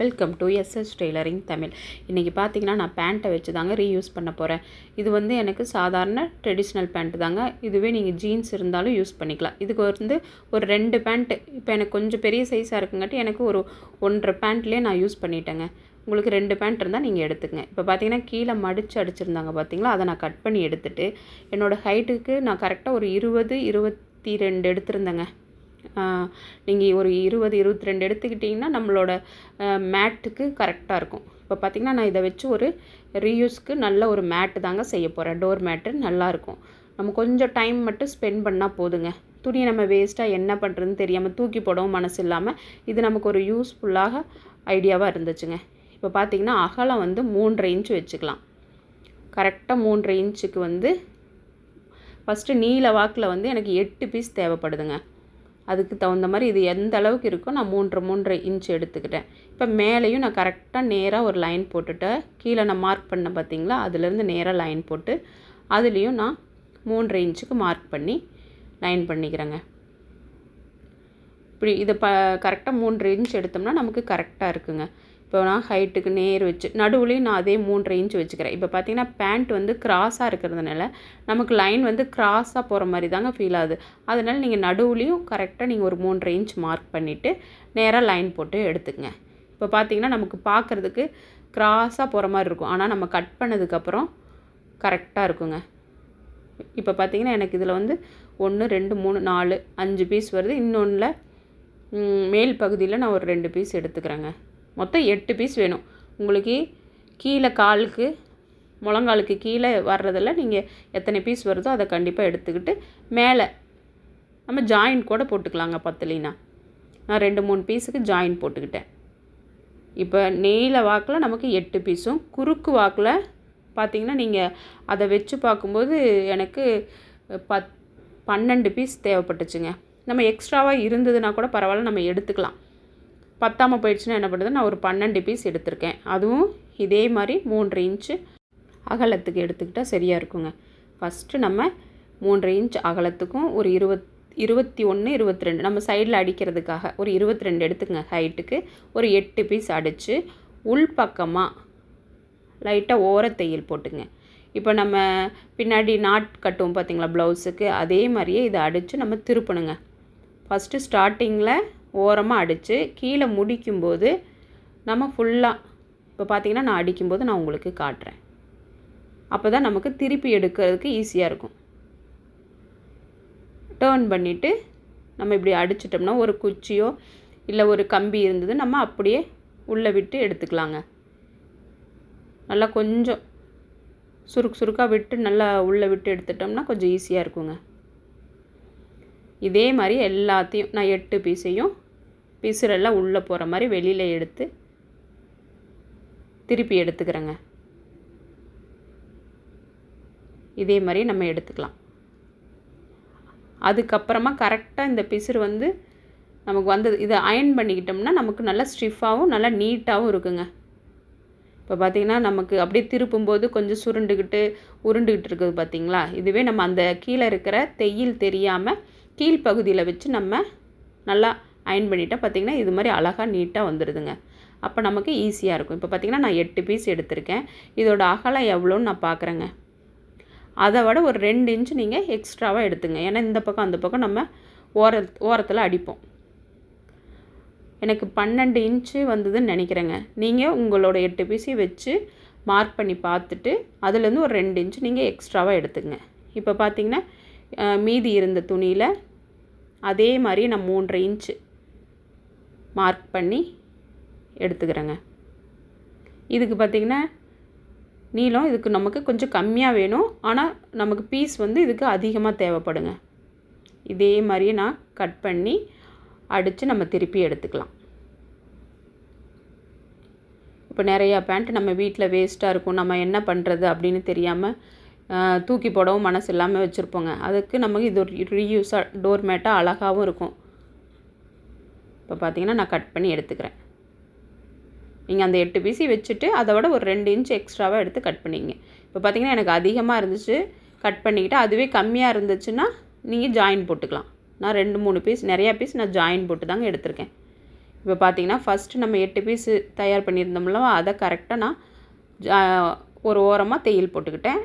Welcome to SS tailoring Tamil இன்றைக்கி பார்த்தீங்கன்னா நான் பேண்ட்டை வச்சு தாங்க ரீயூஸ் பண்ண போகிறேன் இது வந்து எனக்கு சாதாரண ட்ரெடிஷ்னல் பேண்ட்டு தாங்க. இதுவே நீங்கள் ஜீன்ஸ் இருந்தாலும் யூஸ் பண்ணிக்கலாம். இதுக்கு வந்து ஒரு ரெண்டு பேண்ட்டு இப்போ எனக்கு கொஞ்சம் பெரிய சைஸாக இருக்குங்காட்டி எனக்கு ஒரு ஒன்றரை பேண்ட்லேயே நான் யூஸ் பண்ணிட்டேங்க. உங்களுக்கு ரெண்டு பேண்ட் இருந்தால் நீங்கள் எடுத்துக்கங்க. இப்போ பார்த்தீங்கன்னா கீழே மடித்து அடிச்சிருந்தாங்க பார்த்தீங்களா அதை நான் கட் பண்ணி எடுத்துகிட்டு என்னோடய ஹைட்டுக்கு நான் கரெக்டாக ஒரு இருபது இருபத்தி ரெண்டு எடுத்திருந்தேங்க. நீங்கள் ஒரு இருபது இருபத்தி ரெண்டு எடுத்துக்கிட்டிங்கன்னா நம்மளோட மேட்டுக்கு கரெக்டாக இருக்கும். இப்போ பார்த்திங்கன்னா நான் இதை வச்சு ஒரு ரீயூஸ்க்கு நல்ல ஒரு மேட்டு தாங்க செய்ய போகிறேன் டோர் மேட்டு நல்லாயிருக்கும் நம்ம கொஞ்சம் டைம் மட்டும் ஸ்பெண்ட் பண்ணால் போதுங்க. துணியை நம்ம வேஸ்ட்டாக என்ன பண்ணுறதுன்னு தெரியாமல் தூக்கி போடவும் மனசு இல்லாமல் இது நமக்கு ஒரு யூஸ்ஃபுல்லாக ஐடியாவாக இருந்துச்சுங்க. இப்போ பார்த்திங்கன்னா அகலம் வந்து மூன்றரை இன்ச்சு வச்சுக்கலாம். கரெக்டாக மூன்றரை இன்ச்சுக்கு வந்து ஃபஸ்ட்டு நீல வாக்கில் வந்து எனக்கு எட்டு பீஸ் தேவைப்படுதுங்க. அதுக்கு தகுந்த மாதிரி இது எந்த அளவுக்கு இருக்கோ நான் மூன்று மூன்றரை இன்ச் எடுத்துக்கிட்டேன். இப்போ மேலேயும் நான் கரெக்டாக நேராக ஒரு லைன் போட்டுட்டேன் கீழே நான் மார்க் பண்ண பார்த்தீங்களா அதுலேருந்து நேராக லைன் போட்டு அதுலேயும் நான் மூன்றரை இன்ச்சுக்கு மார்க் பண்ணி லைன் பண்ணிக்கிறேங்க. இப்படி இதை ப கரெக்டாக மூன்று இன்ச் எடுத்தோம்னா நமக்கு கரெக்டாக இருக்குங்க. இப்போ நான் ஹைட்டுக்கு நேர் வச்சு நடுவுலையும் நான் அதே மூன்றரை இன்ச் வச்சுக்கிறேன். இப்போ பார்த்தீங்கன்னா பேண்ட் வந்து கிராஸாக இருக்கிறதுனால நமக்கு லைன் வந்து கிராஸாக போகிற மாதிரி தாங்க ஃபீல் ஆகுது. அதனால் நீங்கள் நடுவுலையும் கரெக்டாக நீங்கள் ஒரு மூன்றரை இன்ச் மார்க் பண்ணிவிட்டு நேராக லைன் போட்டு எடுத்துக்கங்க. இப்போ பார்த்தீங்கன்னா நமக்கு பார்க்குறதுக்கு கிராஸாக போகிற மாதிரி இருக்கும். ஆனால் நம்ம கட் பண்ணதுக்கப்புறம் கரெக்டாக இருக்குங்க. இப்போ பார்த்தீங்கன்னா எனக்கு இதில் வந்து ஒன்று ரெண்டு மூணு நாலு அஞ்சு பீஸ் வருது. இன்னொன்றில் மேல் பகுதியில் நான் ஒரு ரெண்டு பீஸ் எடுத்துக்கிறேங்க. மொத்தம் எட்டு பீஸ் வேணும். உங்களுக்கு கீழே காலுக்கு முழங்காலுக்கு கீழே வர்றதில் நீங்கள் எத்தனை பீஸ் வருதோ அதை கண்டிப்பாக எடுத்துக்கிட்டு மேலே நம்ம ஜாயின் கூட போட்டுக்கலாங்க பத்துலினா நான் ரெண்டு மூணு பீஸுக்கு ஜாயின் போட்டுக்கிட்டேன். இப்போ நெய்ல வாக்கில் நமக்கு எட்டு பீஸும் குறுக்கு வாக்கில் பார்த்திங்கன்னா நீங்கள் அதை வச்சு பார்க்கும்போது எனக்கு பத் பன்னெண்டு பீஸ் தேவைப்பட்டுச்சுங்க. நம்ம எக்ஸ்ட்ராவாக இருந்ததுன்னா கூட பரவாயில்ல நம்ம எடுத்துக்கலாம். பத்தாமல் போயிடுச்சுன்னா என்ன பண்ணுறது? நான் ஒரு பன்னெண்டு பீஸ் எடுத்திருக்கேன். அதுவும் இதே மாதிரி மூன்று இன்ச்சு அகலத்துக்கு எடுத்துக்கிட்டால் சரியாக இருக்குங்க. ஃபஸ்ட்டு நம்ம மூன்று இன்ச் அகலத்துக்கும் ஒரு இருபத் இருபத்தி ஒன்று இருபத்தி ரெண்டு நம்ம சைடில் அடிக்கிறதுக்காக ஒரு இருபத்தி ரெண்டு எடுத்துக்கங்க ஹைட்டுக்கு ஒரு எட்டு பீஸ் அடித்து உள் பக்கமாக லைட்டாக ஓரத்தையில் போட்டுங்க இப்போ நம்ம பின்னாடி நாட் கட்டுவோம் பார்த்திங்களா ப்ளவுஸுக்கு அதே மாதிரியே இதை அடித்து நம்ம திருப்பணுங்க. ஃபஸ்ட்டு ஸ்டார்டிங்கில் ஓரமாக அடித்து கீழே முடிக்கும்போது நம்ம ஃபுல்லாக இப்போ பார்த்திங்கன்னா நான் அடிக்கும்போது நான் உங்களுக்கு காட்டுறேன். அப்போ தான் நமக்கு திருப்பி எடுக்கிறதுக்கு ஈஸியாக இருக்கும். டேர்ன் பண்ணிவிட்டு நம்ம இப்படி அடிச்சிட்டோம்னா ஒரு குச்சியோ இல்லை ஒரு கம்பி இருந்தது நம்ம அப்படியே உள்ளே விட்டு எடுத்துக்கலாங்க. நல்லா கொஞ்சம் சுருக்கு சுருக்காக விட்டு நல்லா உள்ளே விட்டு எடுத்துட்டோம்னா கொஞ்சம் ஈஸியாக இருக்குங்க. இதே மாதிரி எல்லாத்தையும் நான் எட்டு பீஸையும் பிசுரெல்லாம் உள்ளே போகிற மாதிரி வெளியில் எடுத்து திருப்பி எடுத்துக்கிறேங்க. இதே மாதிரி நம்ம எடுத்துக்கலாம். அதுக்கப்புறமா கரெக்டாக இந்த பிசுறு வந்து நமக்கு வந்தது இதை அயன் பண்ணிக்கிட்டோம்னா நமக்கு நல்லா ஸ்டிஃபாகவும் நல்லா நீட்டாகவும் இருக்குங்க. இப்போ பார்த்திங்கன்னா நமக்கு அப்படியே திருப்பும்போது கொஞ்சம் சுருண்டுக்கிட்டு உருண்டுக்கிட்டு இருக்குது பார்த்திங்களா? இதுவே நம்ம அந்த கீழே இருக்கிற தெயில் தெரியாமல் கீழ்ப்பகுதியில் வச்சு நம்ம நல்லா அயன் பண்ணிட்டால் பார்த்திங்கன்னா இது மாதிரி அழகாக நீட்டாக வந்துடுதுங்க அப்போ நமக்கு ஈஸியாக இருக்கும். இப்போ பார்த்திங்கன்னா நான் எட்டு பீஸ் எடுத்திருக்கேன். இதோட அகலம் எவ்வளோன்னு நான் பார்க்குறேங்க அதை விட ஒரு ரெண்டு இன்ச்சு நீங்கள் எக்ஸ்ட்ராவாக எடுத்துங்க. ஏன்னா இந்த பக்கம் அந்த பக்கம் நம்ம ஓர ஓரத்தில் அடிப்போம். எனக்கு பன்னெண்டு இன்ச்சு வந்ததுன்னு நினைக்கிறேங்க. நீங்கள் உங்களோட எட்டு பீஸையும் வச்சு மார்க் பண்ணி பார்த்துட்டு அதுலேருந்து ஒரு ரெண்டு இன்ச்சு நீங்கள் எக்ஸ்ட்ராவாக எடுத்துங்க. இப்போ பார்த்திங்கன்னா மீதி இருந்த துணியில் அதே மாதிரி நான் மூன்றரை இன்ச்சு மார்க் பண்ணி எடுத்துக்கிறேங்க. இதுக்கு பார்த்திங்கன்னா நீளம் இதுக்கு நமக்கு கொஞ்சம் கம்மியாக வேணும். ஆனால் நமக்கு பீஸ் வந்து இதுக்கு அதிகமாக தேவைப்படுங்க. இதே மாதிரியே நான் கட் பண்ணி அடித்து நம்ம திருப்பி எடுத்துக்கலாம். இப்போ நிறையா பேண்ட் நம்ம வீட்டில் வேஸ்ட்டாக இருக்கும். நம்ம என்ன பண்ணுறது அப்படின்னு தெரியாமல் தூக்கி போடவும் மனசு இல்லாமல் வச்சுருப்போங்க. அதுக்கு நமக்கு இது ஒரு ரீயூஸாக டோர் மேட்டாக அழகாகவும் இருக்கும். இப்போ பார்த்தீங்கன்னா நான் கட் பண்ணி எடுத்துக்கிறேன். நீங்கள் அந்த எட்டு பீஸி வச்சுட்டு அதை விட ஒரு ரெண்டு இன்ச் எக்ஸ்ட்ராவாக எடுத்து கட் பண்ணிங்க இப்போ பார்த்தீங்கன்னா எனக்கு அதிகமாக இருந்துச்சு கட் பண்ணிக்கிட்டு அதுவே கம்மியாக இருந்துச்சுன்னா நீங்கள் ஜாயின் போட்டுக்கலாம். நான் ரெண்டு மூணு பீஸ் நிறையா பீஸ் நான் ஜாயின் போட்டு தாங்க எடுத்திருக்கேன். இப்போ பார்த்தீங்கன்னா ஃபஸ்ட்டு நம்ம எட்டு பீஸு தயார் பண்ணியிருந்தோம்ல அதை கரெக்டாக நான் ஜா- ஒரு ஓரமாக தையல் போட்டுக்கிட்டேன்.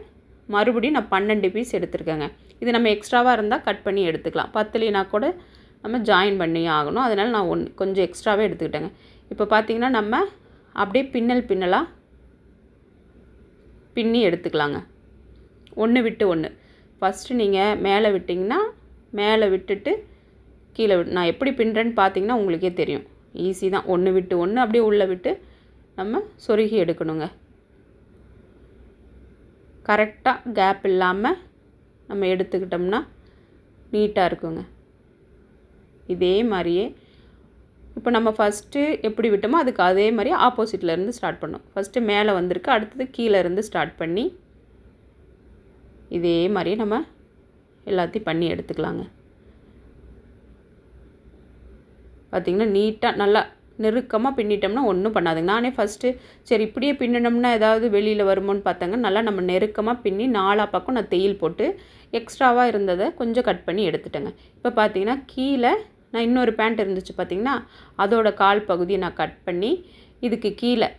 மறுபடியும் நான் பன்னெண்டு பீஸ் எடுத்திருக்கேங்க. இது நம்ம எக்ஸ்ட்ராவாக இருந்தால் கட் பண்ணி எடுத்துக்கலாம். பத்துலினா கூட நம்ம ஜாயின் பண்ணி ஆகணும். அதனால் நான் ஒன் கொஞ்சம் எக்ஸ்ட்ராவே எடுத்துக்கிட்டேங்க. இப்போ பார்த்தீங்கன்னா நம்ம அப்படியே பின்னல் பின்னலாக பின்னி எடுத்துக்கலாங்க. ஒன்று விட்டு ஒன்று ஃபஸ்ட்டு நீங்கள் மேலே விட்டிங்கன்னா மேலே விட்டுட்டு கீழே விட்டு நான் எப்படி பின்னுறேன்னு பார்த்தீங்கன்னா உங்களுக்கே தெரியும். ஈஸி தான். ஒன்று விட்டு ஒன்று அப்படியே உள்ளே விட்டு நம்ம சொருகி எடுக்கணுங்க. கரெக்டாக கேப் இல்லாமல் நம்ம எடுத்துக்கிட்டோம்னா நீட்டாக இருக்குங்க. இதே மாதிரியே இப்போ நம்ம ஃபஸ்ட்டு எப்படி விட்டோமோ அதுக்கு அதே மாதிரி ஆப்போசிட்லேருந்து ஸ்டார்ட் பண்ணோம். ஃபஸ்ட்டு மேலே வந்திருக்கு அடுத்தது கீழே இருந்து ஸ்டார்ட் பண்ணி இதே மாதிரியே நம்ம எல்லாத்தையும் பண்ணி எடுத்துக்கலாங்க. பார்த்திங்கன்னா நீட்டாக நல்லா நெருக்கமாக பின்னிட்டோம்னா ஒன்றும் பண்ணாதுங்க. நானே ஃபஸ்ட்டு சரி இப்படியே பின்னினோம்னா ஏதாவது வெளியில் வருமோன்னு பார்த்தாங்க. நல்லா நம்ம நெருக்கமாக பின்னி நாலா பக்கம் நான் தையல் போட்டு எக்ஸ்ட்ராவாக இருந்ததை கொஞ்சம் கட் பண்ணி எடுத்துட்டேங்க. இப்போ பார்த்தீங்கன்னா கீழே நான் இன்னொரு பேண்ட் இருந்துச்சு பார்த்தீங்கன்னா அதோட கால் பகுதியை நான் கட் பண்ணி இதுக்கு கீழே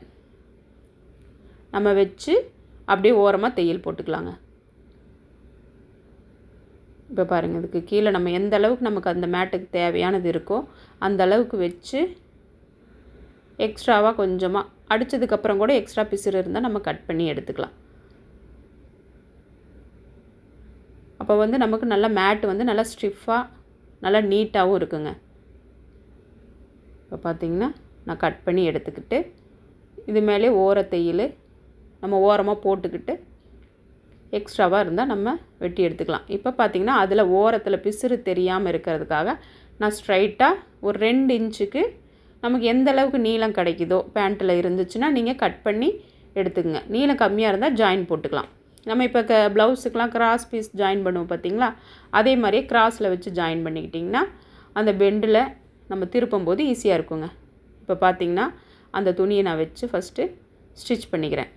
நம்ம வச்சு அப்படியே ஓரமாக தையல் போட்டுக்கலாங்க. இப்போ பாருங்கள் இதுக்கு கீழே நம்ம எந்த அளவுக்கு நமக்கு அந்த மேட்டுக்கு தேவையானது இருக்கோ அந்த அளவுக்கு வச்சு எக்ஸ்ட்ராவாக கொஞ்சமாக அடித்ததுக்கப்புறம் கூட எக்ஸ்ட்ரா பிசுறு இருந்தால் நம்ம கட் பண்ணி எடுத்துக்கலாம். அப்போ வந்து நமக்கு நல்லா மேட்டு வந்து நல்லா ஸ்டிஃபாக நல்லா நீட்டாகவும் இருக்குங்க. இப்போ பார்த்திங்கன்னா நான் கட் பண்ணி எடுத்துக்கிட்டு இது மேலே ஓர தையல் நம்ம ஓரமாக போட்டுக்கிட்டு எக்ஸ்ட்ராவாக இருந்தால் நம்ம வெட்டி எடுத்துக்கலாம். இப்போ பார்த்திங்கன்னா அதில் ஓரத்தில் பிசுறு தெரியாமல் இருக்கிறதுக்காக நான் ஸ்ட்ரைட்டாக ஒரு ரெண்டு இன்ச்சுக்கு நமக்கு எந்த அளவுக்கு நீளம் கிடைக்குதோ பேண்ட்டில் இருந்துச்சுன்னா நீங்கள் கட் பண்ணி எடுத்துக்கங்க. நீளம் கம்மியாக இருந்தால் ஜாயின் போட்டுக்கலாம். நம்ம இப்போ க ப்ளவுஸுக்கெலாம் கிராஸ் பீஸ் ஜாயின் பண்ணுவோம் பார்த்தீங்களா அதே மாதிரியே கிராஸில் வச்சு ஜாயின் பண்ணிக்கிட்டிங்கன்னா அந்த பெண்டில் நம்ம திருப்பும்போது ஈஸியாக இருக்குங்க. இப்போ பார்த்தீங்கன்னா அந்த துணியை நான் வச்சு ஃபஸ்ட்டு ஸ்டிச் பண்ணிக்கிறேன்.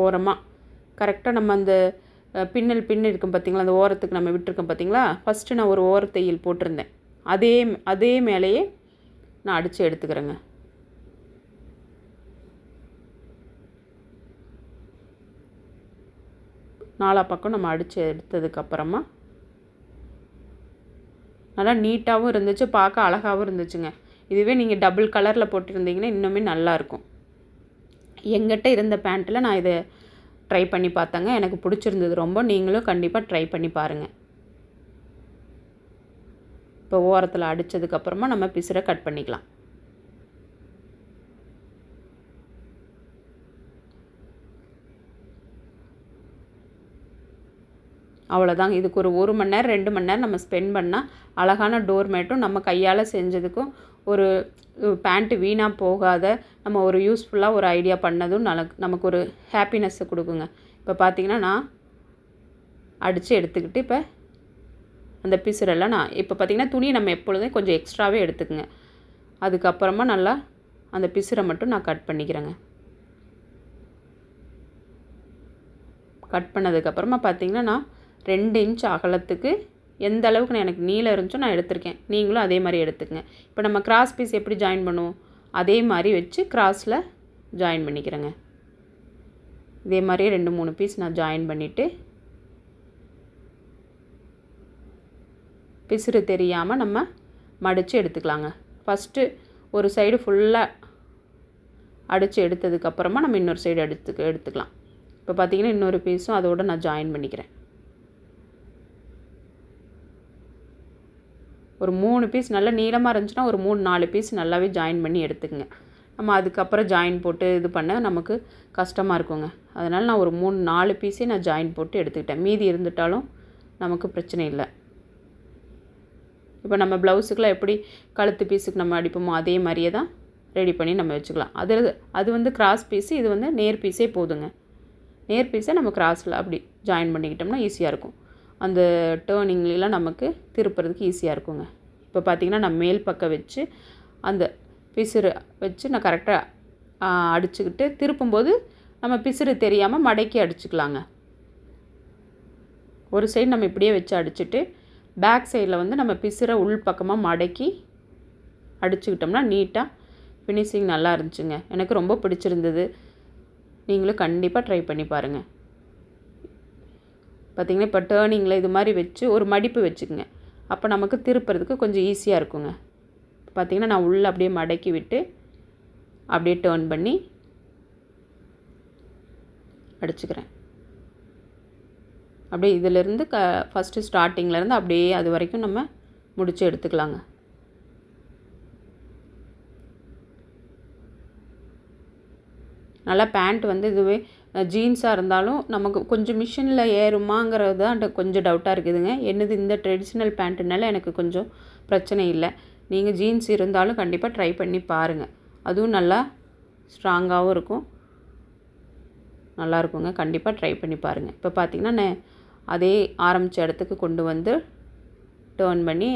ஓரமாக கரெக்டாக நம்ம அந்த பின்னல் பின் இருக்கும் பார்த்தீங்களா அந்த ஓரத்துக்கு நம்ம விட்டுருக்கோம் பார்த்தீங்களா ஃபஸ்ட்டு நான் ஒரு ஓரத்தையில் போட்டிருந்தேன். அதே அதே மேலேயே நான் அடித்து எடுத்துக்கிறேங்க. நாலா பக்கம் நம்ம அடித்து எடுத்ததுக்கப்புறமா நல்லா நீட்டாகவும் இருந்துச்சு பார்க்க அழகாகவும் இருந்துச்சுங்க. இதுவே நீங்கள் டபுள் கலரில் போட்டிருந்தீங்கன்னா இன்னுமே நல்லாயிருக்கும் எங்கிட்ட இருந்த பேண்ட்டில் நான் இதை ட்ரை பண்ணி பார்த்தேங்க. எனக்கு பிடிச்சிருந்தது ரொம்ப. நீங்களும் கண்டிப்பாக ட்ரை பண்ணி பாருங்கள் இப்போ ஓரத்தில் அடித்ததுக்கப்புறமா நம்ம பிசுரை கட் பண்ணிக்கலாம். அவ்வளோதாங்க இதுக்கு ஒரு ஒரு மணி நேரம் ரெண்டு மணி நேரம் நம்ம ஸ்பெண்ட் பண்ணால் அழகான டோர் மேட்டும் நம்ம கையால் செஞ்சதுக்கும் ஒரு பேண்ட்டு வீணாக போகாத நம்ம ஒரு யூஸ்ஃபுல்லாக ஒரு ஐடியா பண்ணதும் நமக்கு நமக்கு ஒரு ஹாப்பினஸ்ஸை கொடுக்குங்க. இப்போ பார்த்தீங்கன்னா நான் அடித்து எடுத்துக்கிட்டு இப்போ அந்த பிசுரெல்லாம் நான் இப்போ பார்த்திங்கன்னா துணியை நம்ம எப்பொழுதும் கொஞ்சம் எக்ஸ்ட்ராவே எடுத்துக்குங்க. அதுக்கப்புறமா நல்லா அந்த பிசுரை மட்டும் நான் கட் பண்ணிக்கிறேங்க. கட் பண்ணதுக்கப்புறமா பார்த்தீங்கன்னா நான் ரெண்டு இன்ச் அகலத்துக்கு எந்த அளவுக்கு நான் எனக்கு நீளம் இருந்துச்சோ நான் எடுத்திருக்கேன். நீங்களும் அதே மாதிரி எடுத்துக்கங்க. இப்போ நம்ம கிராஸ் பீஸ் எப்படி ஜாயின் பண்ணுவோம்? அதே மாதிரி வச்சு கிராஸில் ஜாயின் பண்ணிக்கிறேங்க. இதே மாதிரியே ரெண்டு மூணு பீஸ் நான் ஜாயின் பண்ணிவிட்டு பிசுறு தெரியாமல் நம்ம மடித்து எடுத்துக்கலாங்க. ஃபஸ்ட்டு ஒரு சைடு ஃபுல்லாக அடித்து எடுத்ததுக்கப்புறமா நம்ம இன்னொரு சைடு எடுத்துக்க எடுத்துக்கலாம். இப்போ பார்த்தீங்கன்னா இன்னொரு பீஸும் அதோடு நான் ஜாயின் பண்ணிக்கிறேன். ஒரு மூணு பீஸ் நல்லா நீளமாக இருந்துச்சுன்னா ஒரு மூணு நாலு பீஸ் நல்லாவே ஜாயின் பண்ணி எடுத்துக்கங்க. நம்ம அதுக்கப்புறம் ஜாயின் போட்டு இது பண்ண நமக்கு கஷ்டமாக இருக்குங்க. அதனால் நான் ஒரு மூணு நாலு பீஸே நான் ஜாயின் போட்டு எடுத்துக்கிட்டேன். மீதி இருந்துட்டாலும் நமக்கு பிரச்சனை இல்லை. இப்போ நம்ம ப்ளவுஸுக்கெலாம் எப்படி கழுத்து பீஸுக்கு நம்ம அடிப்போமோ அதே மாதிரியே தான் ரெடி பண்ணி நம்ம வச்சுக்கலாம். அது அது வந்து கிராஸ் பீஸு இது வந்து நேர் பீஸே போதுங்க. நேர் பீஸை நம்ம கிராஸில் அப்படி ஜாயின் பண்ணிக்கிட்டோம்னா ஈஸியாக இருக்கும். அந்த டேர்னிங்லாம் நமக்கு திருப்புறதுக்கு ஈஸியாக இருக்குங்க. இப்போ பார்த்திங்கன்னா நான் மேல் பக்கம் வச்சு அந்த பிசுறு வச்சு நான் கரெக்டாக அடிச்சுக்கிட்டு திருப்பும்போது நம்ம பிசுறு தெரியாமல் மடக்கி அடிச்சுக்கலாங்க. ஒரு சைடு நம்ம இப்படியே வச்சு அடிச்சுட்டு பேக் சைடில் வந்து நம்ம பிசுற உள் பக்கமாக மடக்கி அடிச்சுக்கிட்டோம்னா நீட்டாக ஃபினிஷிங் நல்லா இருந்துச்சுங்க. எனக்கு ரொம்ப பிடிச்சிருந்தது. நீங்களும் கண்டிப்பாக ட்ரை பண்ணி பாருங்கள் பார்த்திங்கன்னா இப்போ டேர்னிங்கில் இது மாதிரி வச்சு ஒரு மடிப்பு வச்சுக்கோங்க. அப்போ நமக்கு திருப்புறதுக்கு கொஞ்சம் ஈஸியாக இருக்குங்க. பார்த்திங்கன்னா நான் உள்ளே அப்படியே மடக்கி விட்டு அப்படியே டேர்ன் பண்ணி அடிச்சுக்கிறேன். அப்படியே இதிலேருந்து க ஃபஸ்ட்டு ஸ்டார்டிங்லேருந்து அப்படியே அது வரைக்கும் நம்ம முடித்து எடுத்துக்கலாங்க. நல்லா பேண்ட் வந்து இதுவே ஜீன்ஸாக இருந்தாலும் நமக்கு கொஞ்சம் மிஷினில் ஏறுமாங்கிறது தான் கொஞ்சம் டவுட்டாக இருக்குதுங்க. என்னது இந்த ட்ரெடிஷ்னல் பேண்ட்டுனால எனக்கு கொஞ்சம் பிரச்சனை இல்லை. நீங்கள் ஜீன்ஸ் இருந்தாலும் கண்டிப்பாக ட்ரை பண்ணி பாருங்கள் அதுவும் நல்லா ஸ்ட்ராங்காகவும் இருக்கும். நல்லா இருக்குங்க. கண்டிப்பாக ட்ரை பண்ணி பாருங்கள் இப்போ பார்த்திங்கன்னா நான் அதே ஆரம்பித்த இடத்துக்கு கொண்டு வந்து டேர்ன் பண்ணி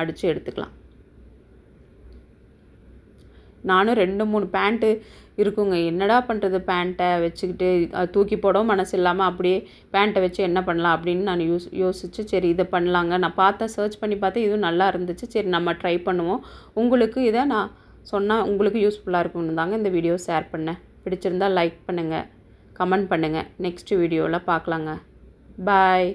அடித்து எடுத்துக்கலாம். நானும் ரெண்டு மூணு பேண்ட்டு இருக்குங்க. என்னடா பண்ணுறது பேண்ட்டை வச்சுக்கிட்டு தூக்கி போடவும் மனசு இல்லாமல் அப்படியே பேண்ட்டை வச்சு என்ன பண்ணலாம் அப்படின்னு நான் யோசி யோசித்து சரி இதை பண்ணலாங்க. நான் பார்த்தேன் சர்ச் பண்ணி பார்த்தேன் இதுவும் நல்லா இருந்துச்சு. சரி நம்ம ட்ரை பண்ணுவோம். உங்களுக்கு இதை நான் சொன்னால் உங்களுக்கு யூஸ்ஃபுல்லாக இருக்கும்னு தாங்க இந்த வீடியோ ஷேர் பண்ணேன். பிடிச்சிருந்தா லைக் பண்ணுங்கள் கமெண்ட் பண்ணுங்கள் நெக்ஸ்ட் வீடியோவில் பார்க்கலாங்க. பாய்